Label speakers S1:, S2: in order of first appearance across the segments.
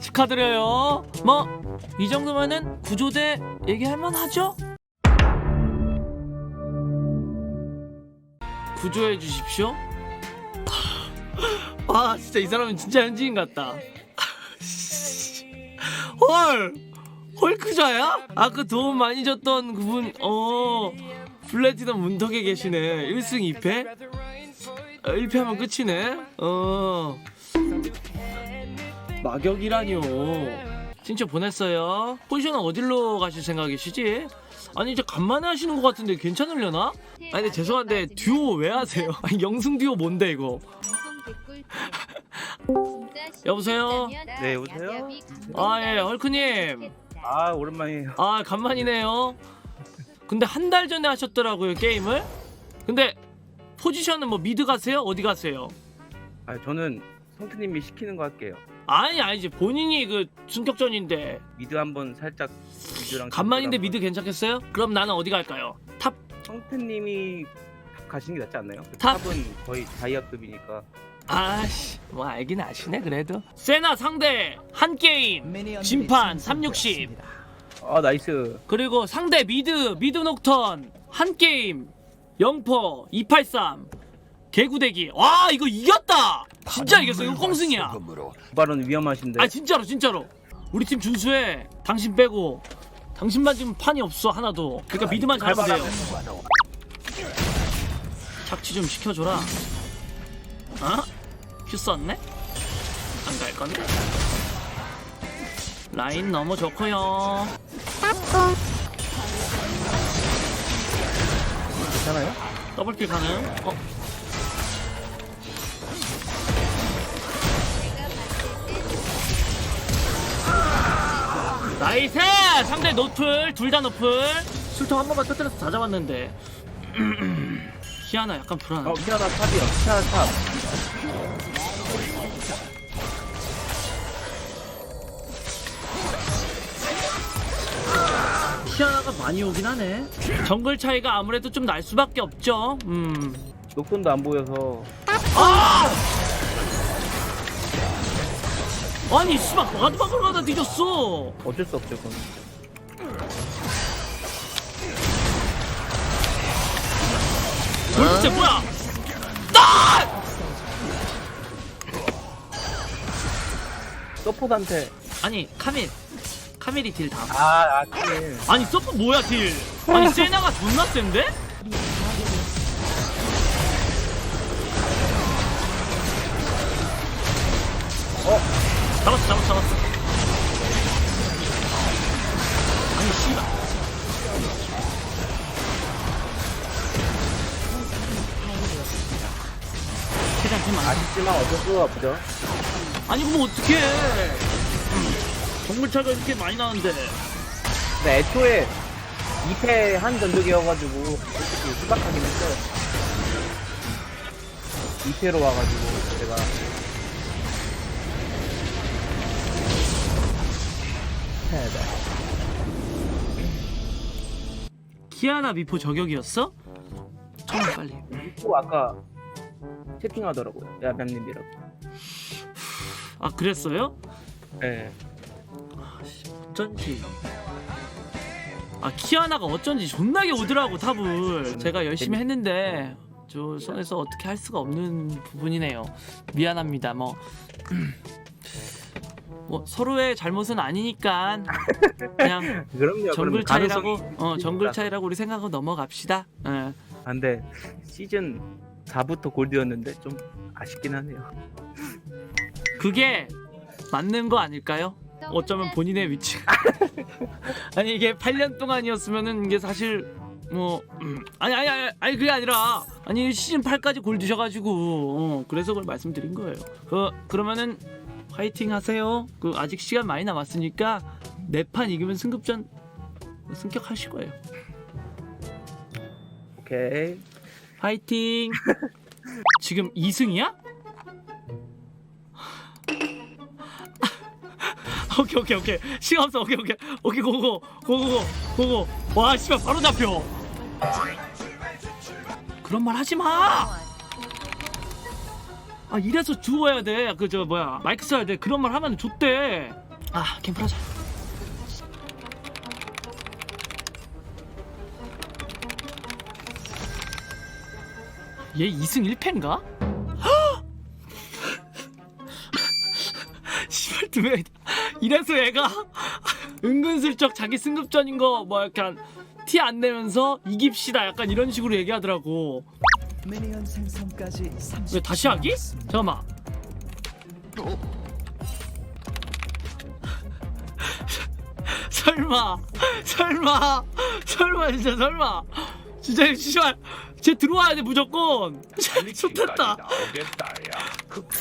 S1: 축하드려요. 뭐 이 정도면은 구조대 얘기할 만하죠? 구조해 주십시오. 와 진짜 이 사람은 진짜 현지인 같다. 헐 헐크자야? 아그 도움 많이 줬던 그분 어 플래티넘 문턱에 계시네 1승 2패? 1패하면 끝이네 어 막역이라뇨 진짜 보냈어요 포지션은 어디로 가실 생각이시지? 아니 이제 간만에 하시는 것 같은데 괜찮으려나? 아니 근데 죄송한데 듀오 왜 하세요? 아니 영승 듀오 뭔데 이거 여보세요?
S2: 네, 여보세요?
S1: 아 예 헐크님
S2: 아 오랜만이에요.
S1: 아 간만이네요. 근데 한 달 전에 하셨더라고요 게임을. 근데 포지션은 뭐 미드 가세요? 어디 가세요?
S2: 아 저는 성태님이 시키는 거 할게요.
S1: 아니 아니지 본인이 그 순격전인데
S2: 미드 한번 살짝 미드랑
S1: 간만인데
S2: 탑
S1: 미드 괜찮겠어요? 그럼 나는 어디 갈까요? 탑
S2: 성태님이 탑 가시는 게 낫지 않나요?
S1: 탑?
S2: 탑은 거의 다이아급이니까.
S1: 아씨 뭐 알긴 아시네 그래도 세나 상대 한 게임 심판 360
S2: 아 나이스.
S1: 그리고 상대 미드 미드 녹턴 한 게임 영퍼 283 개구대기 와 이거 이겼다 진짜 이겼어. 이거 꽁승이야.
S2: 발언 위험하신데.
S1: 아 진짜로 진짜로. 우리 팀 준수해. 당신 빼고. 당신만 지금 판이 없어 하나도. 그러니까 미드만 잘 보세요. 착취 좀 시켜줘라. 어? 큐 썼네? 안 갈 건데? 라인 너무 좋고요.
S2: 괜찮아요?
S1: 더블킬 가능? 어? 나이스 상대 노플 둘 다 노플 술통 한 번만 터뜨려서 다 잡았는데 희한아 약간 불안하다
S2: 어 키아나 탑이요. 키아나 탑.
S1: 희한아가 많이 오긴 하네 정글 차이가 아무래도 좀 날 수밖에 없죠 음
S2: 녹톤도 안 보여서.
S1: 아! 아니 씨발 바가드박으로 가다 뒤졌어
S2: 어쩔 수 없죠 그건.
S1: 도대체 뭐야 아!
S2: 서포트한테.
S1: 아니 카밀 카밀이 딜 다.
S2: 아 아킬.
S1: 아니 서프 뭐야 딜? 아니 세나가 존나 센데?
S2: 어?
S1: 잡았어 잡았어 잡았어. 아니 씨발. 최대한 힘 안.
S2: 아쉽지만 어쩔 수가 없죠.
S1: 아니 그럼 어떡해? 정글 차가 이렇게 많이 나는데.
S2: 근데 애초에 2패 한 전적이어가지고 솔직히 후박하긴 했어요. 2패로 와가지고 제가
S1: 키아나 미포 저격이었어? 정말 빨리.
S2: 또 아까 채팅하더라고요. 야병님이라고.
S1: 아 그랬어요?
S2: 네.
S1: 어쩐지 아 키아나가 어쩐지 존나게 오더라고 탑을 제가 열심히 했는데 저 손에서 어떻게 할 수가 없는 부분이네요 미안합니다 뭐, 뭐 서로의 잘못은 아니니까 그냥
S2: 그럼요.
S1: 정글 차이라고 어 정글. 차이라고 우리 생각하고 넘어갑시다 예.
S2: 아, 시즌 4부터 골드였는데 좀 아쉽긴 하네요.
S1: 그게 맞는 거 아닐까요? 어쩌면 본인의 위치 아니 이게 8년 동안이었으면은 이게 사실 뭐 음, 아니 아니 아니 아니 그게 아니라 아니 시즌 8까지 골 드셔가지고 어, 그래서 그걸 말씀드린 거예요. 그 그러면은 화이팅 하세요. 그 아직 시간 많이 남았으니까 네 판 이기면 승급전 승격하실 거예요.
S2: 오케이.
S1: 화이팅. 지금 2승이야? 오케이 오케이 오케이 시간 없어 오케이 오케이 오케이 고고 고고 고고 와 씨발 바로 잡혀 그런 말 하지 마 아 이래서 주워야 돼. 그 저 뭐야 마이크 써야 돼. 그런 말 하면 좋대. 아 캠프하자. 얘 2승 1패인가? 씨발 두 명이다. 이래서 얘가 은근슬쩍 자기 승급전인 거 뭐 약간 티 안 내면서 이깁시다 약간 이런 식으로 얘기하더라고.
S3: 미니언 생성 까지
S1: 왜 다시 하기? 잠깐만. 설마, 설마, 설마 진짜 설마, 진짜 씨발, 쟤 들어와야 돼 무조건. 좋겠다.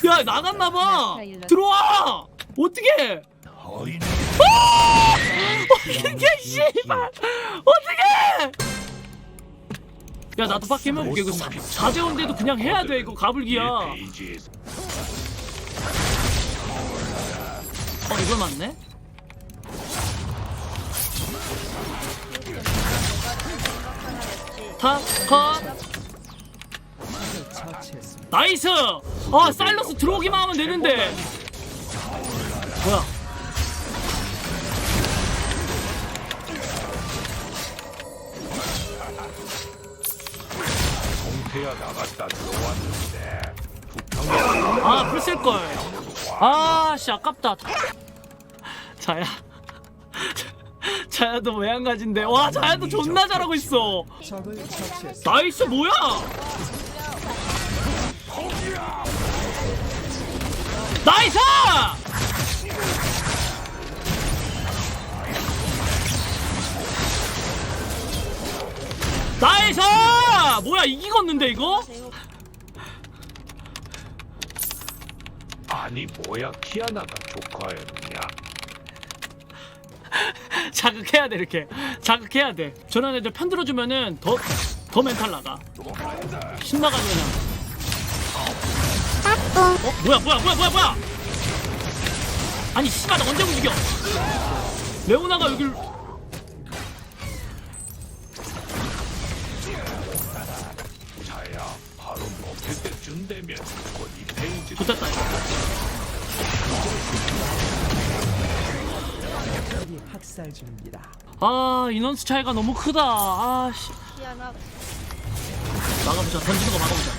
S1: 야 나갔나 봐. 들어와. 어떻게? 어떻게 씨발? 어떻게? 야 나도 빡 해볼게 이거 사- 사제원데도 그냥 해야 돼 이거 가불기야. 어 이걸 맞네? 탑컷.
S3: 처치했습니다.
S1: 나이스! 아 사일러스 들어오기만 하면 되는데. 뭐야
S4: 동태야 나갔다 들어왔는데.
S1: 아 풀 쓸걸. 아 씨 아깝다. 자야. 자야도 왜안 가진데. 와 자야도 존나 잘하고 있어. 나이스 뭐야? 나이스! 나이스 뭐야 이기겠는데 이거?
S4: 아니 뭐야 키아나가 조커였냐?
S1: 자극해야 돼 이렇게. 자극해야 돼. 저런 애들 편 들어주면은 더 더 멘탈 나가. 신나가지고 그냥. 어? 뭐야 뭐야 뭐야 뭐야 뭐야! 아니 씨발 나 언제 움직여 레오나가 여길
S4: 되면 곧이 페이지
S3: 적이 학살 중입니다.
S1: 아 인원수 차이가 너무 크다. 아씨.
S5: 희한하
S1: 막아보자. 던지는 거 막아보자.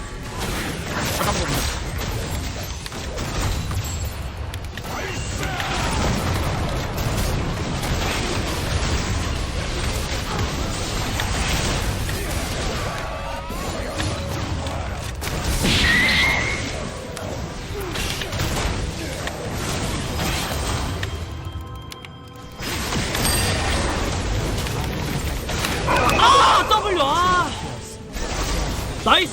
S1: 받아보자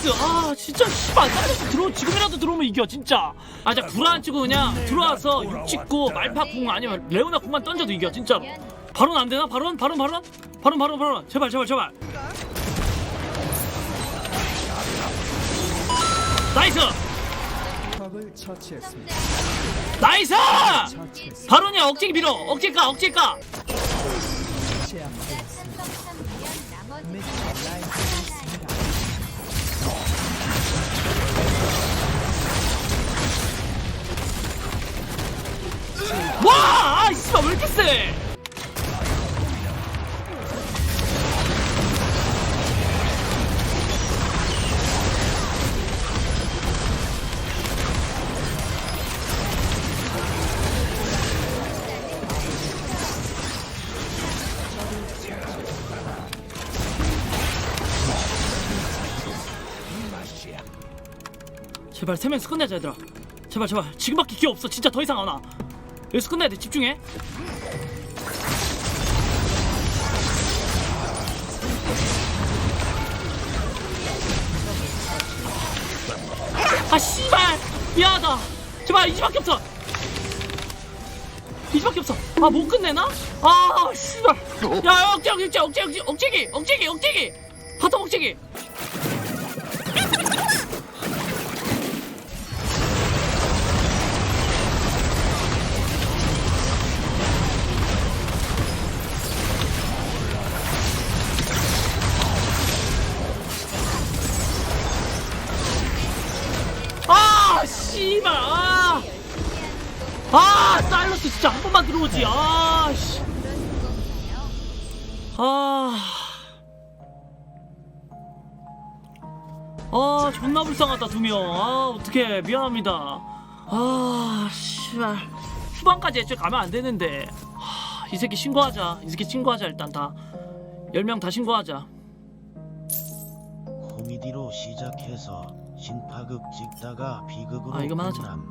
S1: 나이스. 아 진짜 씨발 사이러스 들어 지금이라도 들어오면 이겨 진짜. 아 진짜 구라 안 치고 그냥 들어와서 육 찍고 말파 궁 아니면 레오나 궁만 던져도 이겨 진짜 바론 안 되나? 바론 바론 바론 바론 바론 바론 제발 제발 제발. 나이스. 나이스. 바론이야 억지기 밀어.
S3: 미스터 라이트가
S1: 세? 제발 세 명이서 끝내자 얘들아. 제발 제발. 지금밖에 기회 없어. 진짜 더 이상 안 와. 여기서 끝내야 돼 집중해 아 씨발. 미안하다. 제발 이지밖에 없어. 이지밖에 없어. 아 못 끝내나? 아 씨발. 야 억제 억제 억제 억제 억제기 억제기 억제기. 바텀 억제기 들어오지 아씨
S5: 그런 건가요?
S1: 아. 아, 존나 불쌍하다, 두 명. 아, 어떡해. 미안합니다. 아, 씨발. 후반까지 애초에 가면 안 되는데. 하, 이 새끼 신고하자. 이 새끼 신고하자, 일단 다. 10명 다 신고하자.
S6: 코미디로 시작해서 신파극 찍다가 비극으로
S1: 아, 이거만 하자.
S6: 끝남.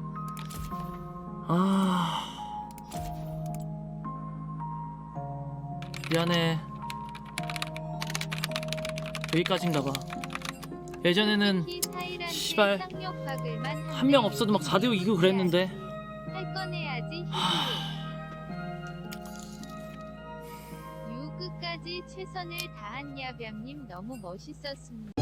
S1: 아. 미안해. 여기까지인가 봐. 예전에는.
S5: 쌍욕박을만
S1: 한명 없어도 막 4대5 이기고 그랬는데.
S5: 할 꺼내야지 유 끝까지 최선을 다한 야뱀님 너무 멋있었습니다.